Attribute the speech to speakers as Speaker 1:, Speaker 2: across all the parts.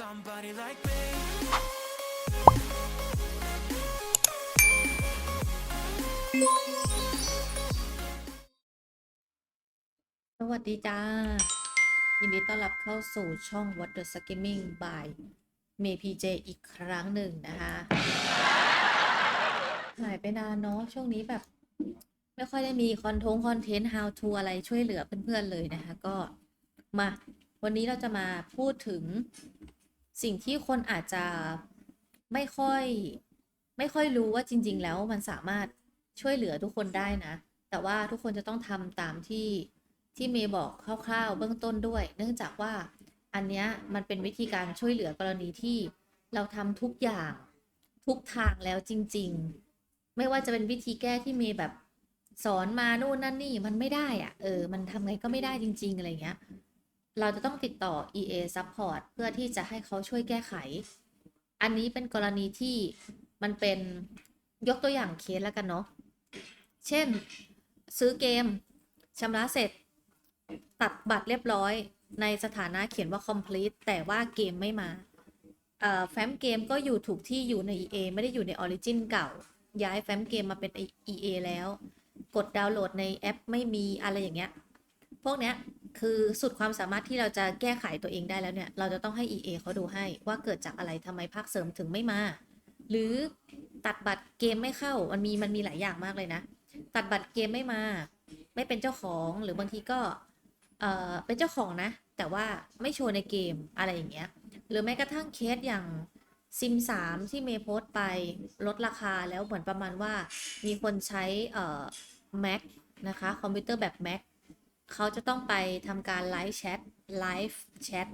Speaker 1: Somebody like me.
Speaker 2: สวัสดีจ้า ยินดีต้อนรับเข้าสู่ช่อง What the Skimming by เมพีเจอีกครั้งหนึ่งนะคะหายไปนานเนาะช่วงนี้แบบ ไม่ค่อยได้มีคอนทงคอนเทนต์ how to อะไรช่วยเหลือเพื่อนๆเลยนะคะ ก็มา วันนี้เราจะมาพูดถึง สิ่งที่คนอาจจะไม่ค่อย ไม่ค่อยรู้ว่าจริง ๆ แล้วมันสามารถช่วยเหลือทุกคนได้นะ แต่ว่าทุกคนจะต้องทำตามที่ที่เมย์บอกคร่าวๆ เบื้องต้นด้วย เนื่องจากว่าอันเนี้ยมันเป็นวิธีการช่วยเหลือกรณีที่เราทำทุกอย่างทุกทางแล้วจริง ๆ ไม่ว่าจะเป็นวิธีแก้ที่เมย์แบบสอนมานู่นนั่นนี่มันไม่ได้อะเออ มันทำไงก็ไม่ได้จริง ๆ อะไรเงี้ย เราจะต้องติดต่อ EA Support เพื่อที่จะให้เขาช่วยแก้ไข อันนี้เป็นกรณีที่มันเป็นยกตัวอย่างเคสแล้วกันเนาะ เช่น ซื้อเกมชำระเสร็จ ตัดบัตรเรียบร้อยในสถานะเขียนว่า complete แต่ว่าเกมไม่มาแฟ้มเกมก็อยู่ถูกที่อยู่ใน EA ไม่ได้อยู่ใน Origin เก่า ย้ายแฟ้มเกมมาเป็น EA แล้ว กดดาวน์โหลดในแอปไม่มีอะไรอย่างเงี้ย พวกเนี้ย คือสุดความสามารถที่เราจะแก้ไขตัวเองได้แล้วเนี่ย เราจะต้องให้ EA เขาดูให้ว่าเกิดจากอะไรทำไมภาคเสริมถึงไม่มา หรือตัดบัตรเกมไม่เข้า มันมีมันมีหลายอย่างมากเลยนะ ตัดบัตรเกมไม่มา ไม่เป็นเจ้าของหรือบางทีก็เออเป็นเจ้าของนะ แต่ว่าไม่โชว์ในเกมอะไรอย่างเงี้ย หรือแม้กระทั่งเคสอย่างซิมสามที่เมย์โพสต์ไปลดราคาแล้วเหมือนประมาณว่ามีคนใช้เอ่อ Mac นะคะ คอมพิวเตอร์แบบ Mac เขาจะต้องไปทำการไลฟ์แชทไลฟ์แชท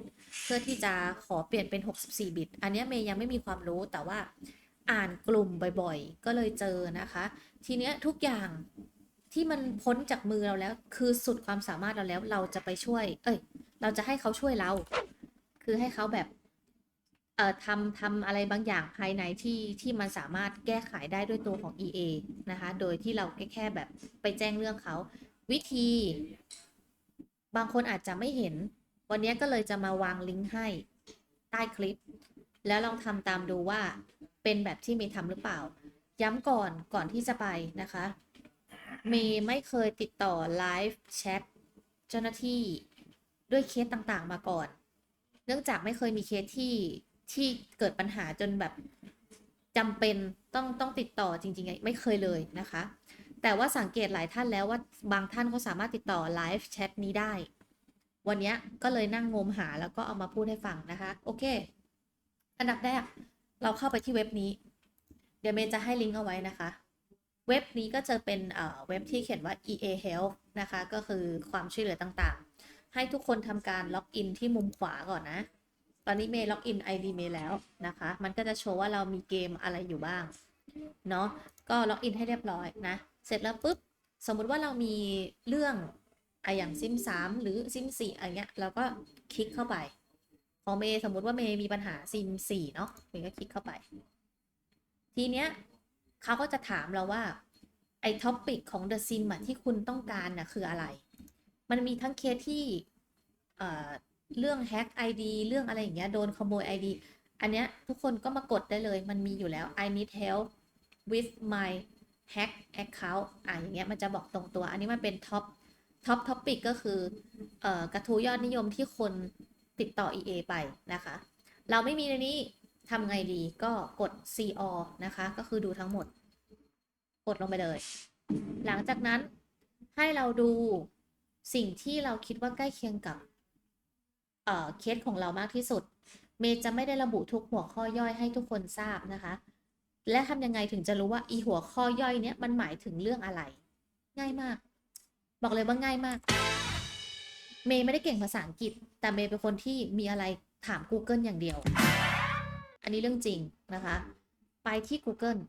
Speaker 2: เพื่อที่จะขอเปลี่ยนเป็น 64 บิต อันนี้เมย์ยังไม่มีความรู้แต่ว่าอ่านกลุ่มบ่อยๆ ก็เลยเจอนะคะ ทีเนี้ยทุกอย่างที่มันพ้นจากมือเราแล้ว คือสุดความสามารถเราแล้วเราจะไปช่วย เอ้ย เราจะให้เขาช่วยเรา คือให้เขาแบบเอ่อทำทำอะไรบางอย่างภายในที่ที่มันสามารถแก้ไขได้ด้วยตัวของ EA นะคะ โดยที่เราแค่แค่แบบไปแจ้งเรื่องเขา วิธี บางคนอาจจะไม่เห็น วันนี้ก็เลยจะมาวางลิงก์ให้ใต้คลิป แล้วลองทำตามดูว่าเป็นแบบที่เมย์ทำหรือเปล่า ย้ำก่อนก่อนที่จะไปนะคะเมย์ไม่เคยติดต่อไลฟ์แชทเจ้าหน้าที่ด้วยเคสต่างๆมาก่อน เนื่องจากไม่เคยมีเคสที่ที่เกิดปัญหาจนแบบจำเป็นต้องต้องติดต่อจริงๆ ไม่เคยเลยนะคะ แต่ว่าสังเกตหลายท่านแล้วว่าบางท่านเขาสามารถติดต่อไลฟ์แชทนี้ได้ วันเนี้ยก็เลยนั่งงมหาแล้วก็เอามาพูดให้ฟังนะคะ โอเค อันดับแรกเราเข้าไปที่เว็บนี้ เดี๋ยวเมย์จะให้ลิงก์เอาไว้นะคะ เว็บนี้ก็จะเป็นเอ่อเว็บที่เขียนว่า EA Health นะคะ ก็คือความช่วยเหลือต่างๆ ให้ทุกคนทำการล็อกอินที่มุมขวาก่อนนะ ตอนนี้เมย์ล็อกอิน ID เมย์แล้วนะคะ มันก็จะโชว์ว่าเรามีเกมอะไรอยู่บ้าง เนาะก็ล็อกอินให้เรียบร้อยนะ เสร็จแล้วปุ๊บสมมุติว่าเรามีเรื่องอะอย่างซิมสามหรือซิมสี่อะไรเงี้ยเราก็คลิกเข้าไปของเมย์สมมุติว่าเมย์มีปัญหาซิมสี่เนาะเมย์ก็คลิกเข้าไป ทีเนี้ยเขาก็จะถามเราว่าไอ้ท็อปิกของ The Sim อะที่คุณต้องการน่ะคืออะไร มันมีทั้งเคสที่เอ่อเรื่องแฮ็ก ID เรื่องอะไรอย่างเงี้ยโดนขโมย ID อันเนี้ยทุกคนก็มากดได้เลย มันมีอยู่แล้ว I need help with my hack account อะอย่างเงี้ยมันจะบอกตรงตัว อันนี้มันเป็นท็อปท็อปท็อปิกก็คือเอ่อกระทู้ยอดนิยมที่คนติดต่อ EA ไปนะคะ เราไม่มีในนี้ทำไงดีก็กด CO นะคะ ก็คือดูทั้งหมด กดลงไปเลย หลังจากนั้นให้เราดูสิ่งที่เราคิดว่าใกล้เคียงกับเออเคสของเรามากที่สุด เมย์จะไม่ได้ระบุทุกหัวข้อย่อยให้ทุกคนทราบนะคะ และทำยังไงถึงจะรู้ว่าอีหัวข้อย่อยเนี้ยมันหมายถึงเรื่องอะไร ง่ายมาก บอกเลยว่าง่ายมาก เมย์ไม่ได้เก่งภาษาอังกฤษ แต่เมย์เป็นคนที่มีอะไรถาม Google อย่างเดียว อันนี้เรื่องจริงนะคะ ไปที่ Google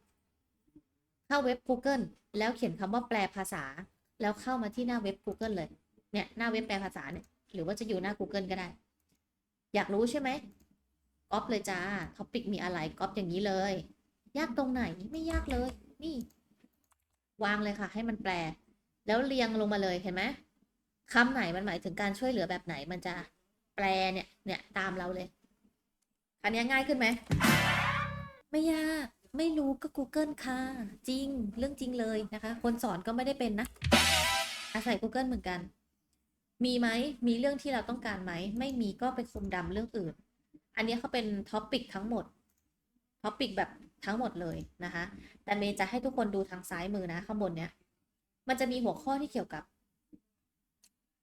Speaker 2: เข้าเว็บ Google แล้วเขียนคำว่าแปลภาษา แล้วเข้ามาที่หน้าเว็บ Google เลย เนี่ยหน้าเว็บแปลภาษาเนี่ย หรือว่าจะอยู่หน้า Google ก็ได้ อยากรู้ใช่ไหมก๊อปเลยจ้าท็อปิกมีอะไรก๊อปอย่างนี้เลย ยากตรงไหนไม่ยากเลย นี่ วางเลยค่ะ ให้มันแปล แล้วเรียงลงมาเลยเห็นไหมคำไหนมันหมายถึงการช่วยเหลือแบบไหนมันจะแปลเนี่ย เนี่ยตามเราเลยอันนี้ง่ายขึ้นไหมไม่ยากไม่รู้ก็ Google ค่ะ จริงเรื่องจริงเลยนะคะ คนสอนก็ไม่ได้เป็นนะ อาศัย Google เหมือนกัน มีไหมมีเรื่องที่เราต้องการไหม ไม่มีก็ไปคุมดำเรื่องอื่น อันนี้เขาเป็นท็อปิกทั้งหมดท็อปิกแบบ ทั้งหมดเลยนะคะแต่เมย์จะให้ทุกคนดูทางซ้ายมือนะข้างบนเนี้ยมันจะมีหัวข้อที่เกี่ยวกับ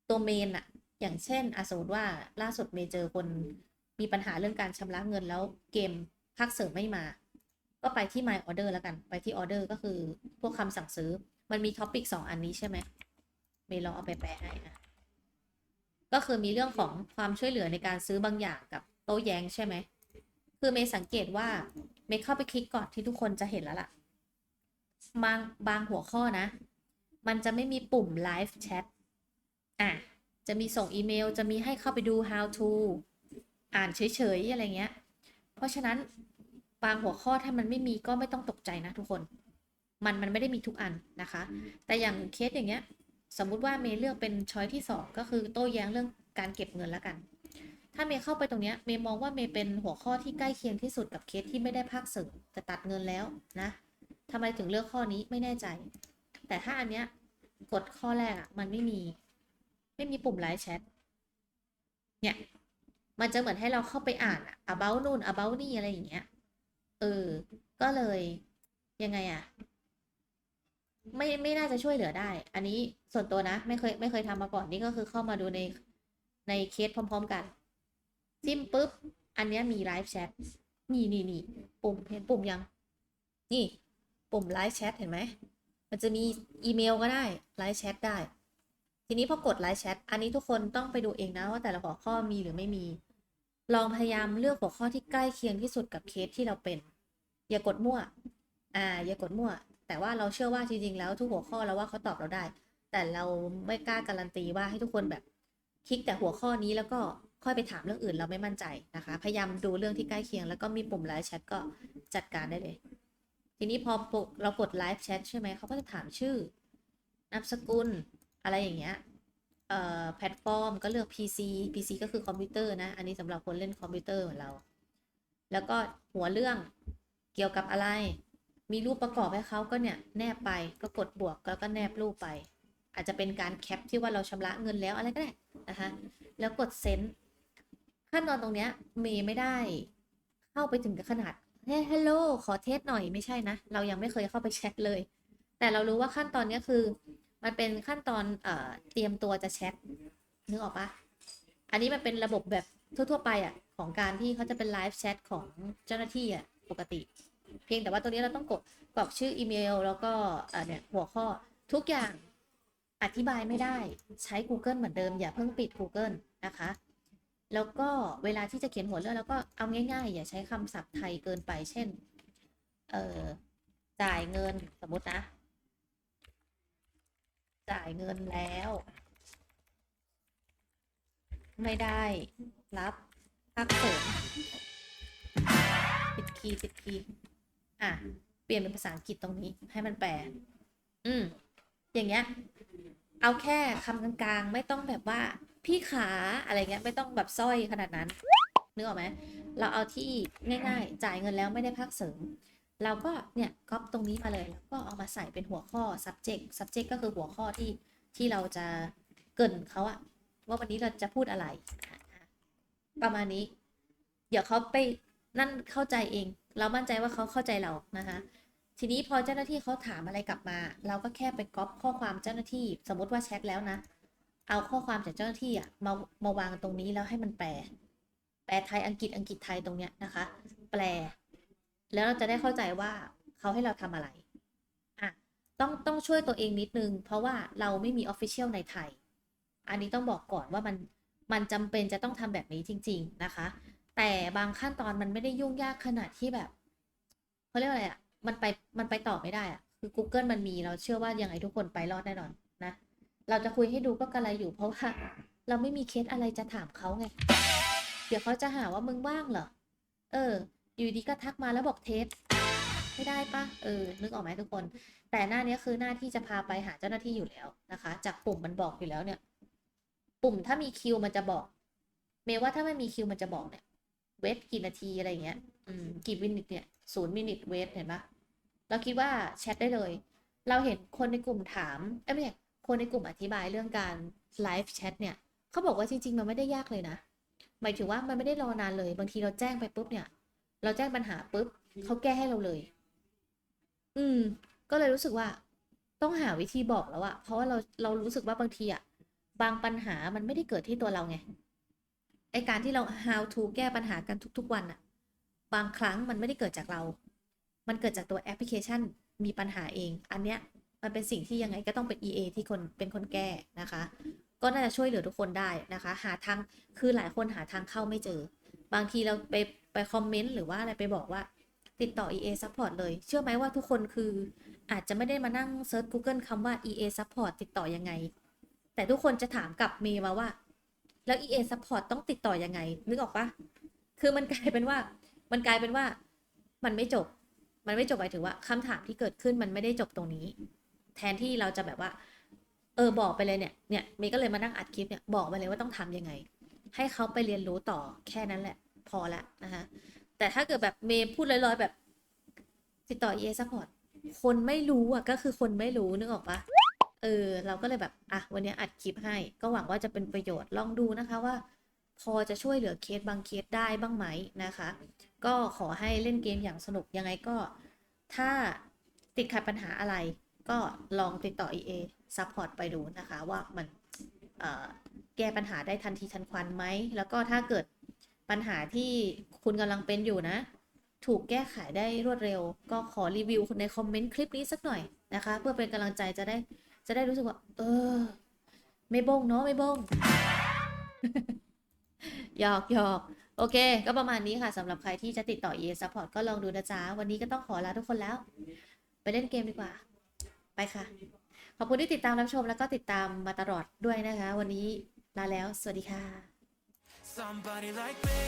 Speaker 2: ตัวเมนอะอย่างเช่นอะสมมติว่าล่าสุดเมย์เจอคนมีปัญหาเรื่องการชำระเงินแล้วเกมภาคเสริมไม่มา ก็ไปที่ My Order แล้วกัน ไปที่ Order ก็คือพวกคำสั่งซื้อมันมีท็อปิกสองอันนี้ใช่ไหมเมย์ลองเอาไปแปลให้นะก็คือมีเรื่องของความช่วยเหลือในการซื้อบางอย่างกับโต้แย้งใช่ไหมคือเมย์สังเกตว่า เมย์เข้าไปคลิกก่อนที่ทุกคนจะเห็นแล้วล่ะ บางบางหัวข้อนะ มันจะไม่มีปุ่ม live chat อะ จะมีส่งอีเมล จะมีให้เข้าไปดู how to อ่านเฉยๆ อะไรเงี้ย เพราะฉะนั้นบางหัวข้อถ้ามันไม่มีก็ไม่ต้องตกใจนะทุกคน มันมันไม่ได้มีทุกอันนะคะ แต่อย่างเคสอย่างเงี้ย สมมุติว่าเมย์เลือกเป็นช้อยที่สองก็คือโต้แย้งเรื่องการเก็บเงินแล้วกัน ถ้าเมย์เข้าไปตรงเนี้ยเมย์มองว่าเมย์เป็นหัวข้อที่ใกล้เคียงที่สุดกับเคสที่ไม่ได้ภาคเสริมแต่ตัดเงินแล้วนะทำไมถึงเลือกข้อนี้ไม่แน่ใจ แต่ถ้าอันเนี้ยกดข้อแรกอะมันไม่มี ไม่มีปุ่มไลฟ์แชทเนี่ยมันจะเหมือนให้เราเข้าไปอ่านอะ about นู่น about นี่อะไรอย่างเงี้ย เออ ก็เลยยังไงอะไม่ไม่น่าจะช่วยเหลือได้ อันนี้ส่วนตัวนะ ไม่เคยไม่เคยทำมาก่อนนี่ก็คือเข้ามาดูในในเคสพร้อม ๆ กัน จิ้มปุ๊บ อันนี้มีไลฟ์แชทนี่นี่นี่ปุ่มเห็นปุ่มยัง นี่ ปุ่มไลฟ์แชทเห็นไหม มันจะมีอีเมลก็ได้ไลฟ์แชทได้ ทีนี้พอกดไลฟ์แชทอันนี้ทุกคนต้องไปดูเองนะว่าแต่ละหัวข้อมีหรือไม่มี ลองพยายามเลือกหัวข้อที่ใกล้เคียงที่สุดกับเคสที่เราเป็น อย่ากดมั่ว อ่า อย่ากดมั่ว แต่ว่าเราเชื่อว่าจริงๆแล้วทุกหัวข้อเราว่าเขาตอบเราได้ แต่เราไม่กล้าการันตีว่าให้ทุกคนแบบคลิกแต่หัวข้อนี้แล้วก็ ค่อยไปถามเรื่องอื่นเราไม่มั่นใจนะคะ พยายามดูเรื่องที่ใกล้เคียง แล้วก็มีปุ่มไลฟ์แชทก็จัดการได้เลย ทีนี้พอเรากดไลฟ์แชทใช่ไหมเขาก็จะถามชื่อนามสกุลอะไรอย่างเงี้ยเอ่อแพลตฟอร์มก็เลือก PC PC ก็คือคอมพิวเตอร์นะ อันนี้สำหรับคนเล่นคอมพิวเตอร์เหมือนเรา แล้วก็หัวเรื่องเกี่ยวกับอะไร มีรูปประกอบให้เขาก็เนี่ยแนบไปก็กดบวกแล้วก็แนบรูปไป อาจจะเป็นการแคปที่ว่าเราชำระเงินแล้วอะไรก็ได้นะคะ แล้วกดเซ็น ขั้นตอนตรงเนี้ยเมย์ไม่ได้ เข้าไปถึงกับขนาดเฮ้ฮัลโหลขอเทสหน่อยไม่ใช่นะ เรายังไม่เคยเข้าไปแชทเลย แต่เรารู้ว่าขั้นตอนนี้คือ มันเป็นขั้นตอนเอ่อเตรียมตัวจะแชทนึกออกปะอันนี้มันเป็นระบบแบบทั่ว ๆ ไปอะของการที่เขาจะเป็นไลฟ์แชทของเจ้าหน้าที่อะปกติ เพียงแต่ว่าตัวนี้เราต้องกดกรอกชื่ออีเมล แล้วก็เอ่อเนี่ยหัวข้อทุกอย่างอธิบายไม่ได้ใช้ Google เหมือนเดิม อย่าเพิ่งปิด Google นะคะ แล้วก็เวลาที่จะเขียนหัวเรื่องแล้วก็เอาง่ายๆ อย่าใช้คำศัพท์ไทยเกินไป เช่น เอ่อ จ่ายเงินสมมตินะ จ่ายเงินแล้ว ไม่ได้รับภาคเสริมปิดคีย์ปิดคีย์อะ เปลี่ยนเป็นภาษาอังกฤษตรงนี้ ให้มันแปล อืม อย่างเงี้ย เอาแค่คำกลางๆ ไม่ต้องแบบว่า พี่ขาอะไรเงี้ยไม่ต้องแบบสร้อยขนาดนั้นนึกออกไหมเราเอาที่ง่าย ๆ จ่ายเงินแล้วไม่ได้ภาคเสริม เราก็เนี่ยก๊อปตรงนี้มาเลยแล้วก็เอามาใส่เป็นหัวข้อ subject subject ก็คือหัวข้อที่ที่เราจะเกินเขาอะว่าวันนี้เราจะพูดอะไร ประมาณนี้ เดี๋ยวเขาไปนั่นเข้าใจเอง เรามั่นใจว่าเขาเข้าใจเรานะคะทีนี้พอเจ้าหน้าที่เขาถามอะไรกลับมา เราก็แค่ไปก๊อปข้อความเจ้าหน้าที่ สมมติว่าแชทแล้วนะ เอาข้อความจากเจ้าหน้าที่อะมามาวางตรงนี้แล้วให้มันแปล แปลไทยอังกฤษอังกฤษไทยตรงเนี้ยนะคะ แปล แล้วเราจะได้เข้าใจว่าเขาให้เราทำอะไรอะต้องต้องช่วยตัวเองนิดนึง เพราะว่าเราไม่มีออฟฟิเชียลในไทย อันนี้ต้องบอกก่อนว่ามันมันจำเป็นจะต้องทำแบบนี้จริง ๆนะคะ แต่บางขั้นตอนมันไม่ได้ยุ่งยากขนาดที่แบบเขาเรียกอะไรอะมันไปมันไปต่อไม่ได้อะคือ Google มันมีเราเชื่อว่ายังไงทุกคนไปรอดแน่นอน เราจะคุยให้ดูก็กระไรอยู่เพราะว่า เราไม่มีเคสอะไรจะถามเขาไง เดี๋ยวเขาจะหาว่ามึงว่างเหรอ เออ อยู่ดีก็ทักมาแล้วบอกเทสไม่ได้ปะเออ นึกออกไหมทุกคน แต่หน้านี้คือหน้าที่จะพาไปหาเจ้าหน้าที่อยู่แล้วนะคะ จากปุ่มมันบอกอยู่แล้วเนี่ย ปุ่มถ้ามีคิวมันจะบอก เมย์ว่าถ้าไม่มีคิวมันจะบอกเนี่ย เวทกี่นาทีอะไรอย่างเงี้ย อืม กี่มินิทเนี่ยศูนย์มินิทเวทเห็นปะเราคิดว่าแชทได้เลย เราเห็นคนในกลุ่มถาม เอ้ยไม่ใช่ คนในกลุ่มอธิบายเรื่องการไลฟ์แชทเนี่ยเขาบอกว่าจริง ๆ มันไม่ได้ยากเลยนะ หมายถึงว่ามันไม่ได้รอนานเลย บางทีเราแจ้งไปปุ๊บเนี่ย เราแจ้งปัญหาปุ๊บเขาแก้ให้เราเลย อืม ก็เลยรู้สึกว่า ต้องหาวิธีบอกแล้วอะเพราะว่าเราเรารู้สึกว่าบางทีอะบางปัญหามันไม่ได้เกิดที่ตัวเราไงไอการที่เรา how to แก้ปัญหากันทุก ๆ วันอะบางครั้งมันไม่ได้เกิดจากเรา มันเกิดจากตัวแอปพลิเคชันมีปัญหาเอง อันเนี้ย มันเป็นสิ่งที่ยังไงก็ต้องเป็น EA ที่คนเป็นคนแก้นะคะ ก็น่าจะช่วยเหลือทุกคนได้นะคะ หาทางคือหลายคนหาทางเข้าไม่เจอ บางทีเราไปไปคอมเมนต์หรือว่าอะไรไปบอกว่าติดต่อ EA support เลย เชื่อไหมว่าทุกคนคืออาจจะไม่ได้มานั่งเซิร์ช Google คำว่า EA support ติดต่อยังไง แต่ทุกคนจะถามกลับเมย์มาว่า แล้ว EA support ต้องติดต่อยังไง นึกออกปะคือมันกลายเป็นว่า มันกลายเป็นว่า มันไม่จบ มันไม่จบหมายถึงว่าคำถามที่เกิดขึ้นมันไม่ได้จบตรงนี้ แทนที่เราจะแบบว่า เออบอกไปเลยเนี่ยเนี่ยเมย์ก็เลยมานั่งอัดคลิปเนี่ยบอกไปเลยว่าต้องทำยังไง ให้เขาไปเรียนรู้ต่อแค่นั้นแหละ พอละนะคะแต่ถ้าเกิดแบบเมย์พูดลอยๆแบบติดต่อ EA support คนไม่รู้อะก็คือคนไม่รู้นึกออกปะเออ เราก็เลยแบบ อะ วันนี้อัดคลิปให้ ก็หวังว่าจะเป็นประโยชน์ลองดูนะคะว่า พอจะช่วยเหลือเคสบางเคสได้บ้างไหมนะคะ ก็ขอให้เล่นเกมอย่างสนุกยังไงก็ ถ้าติดขัดปัญหาอะไร ก็ลองติดต่อ EA support ไปดูนะคะว่ามันแก้ปัญหาได้ทันทีทันควันไหม แล้วก็ถ้าเกิดปัญหาที่คุณกำลังเป็นอยู่นะ ถูกแก้ไขได้รวดเร็ว ก็ขอรีวิวในคอมเมนต์คลิปนี้สักหน่อยนะคะ เพื่อเป็นกำลังใจจะได้จะได้รู้สึกว่า เออ ไม่บงเนาะไม่บงหยอกหยอกโอเค ก็ประมาณนี้ค่ะสำหรับใครที่จะติดต่อ EA Support ก็ลองดูนะจ๊ะ วันนี้ก็ต้องขอลาทุกคนแล้ว ไปเล่นเกมดีกว่า ไปค่ะ ขอบคุณที่ติดตามรับชมแล้วก็ติดตามมาตลอดด้วยนะคะ วันนี้ลาแล้ว สวัสดีค่ะ
Speaker 1: Somebody like me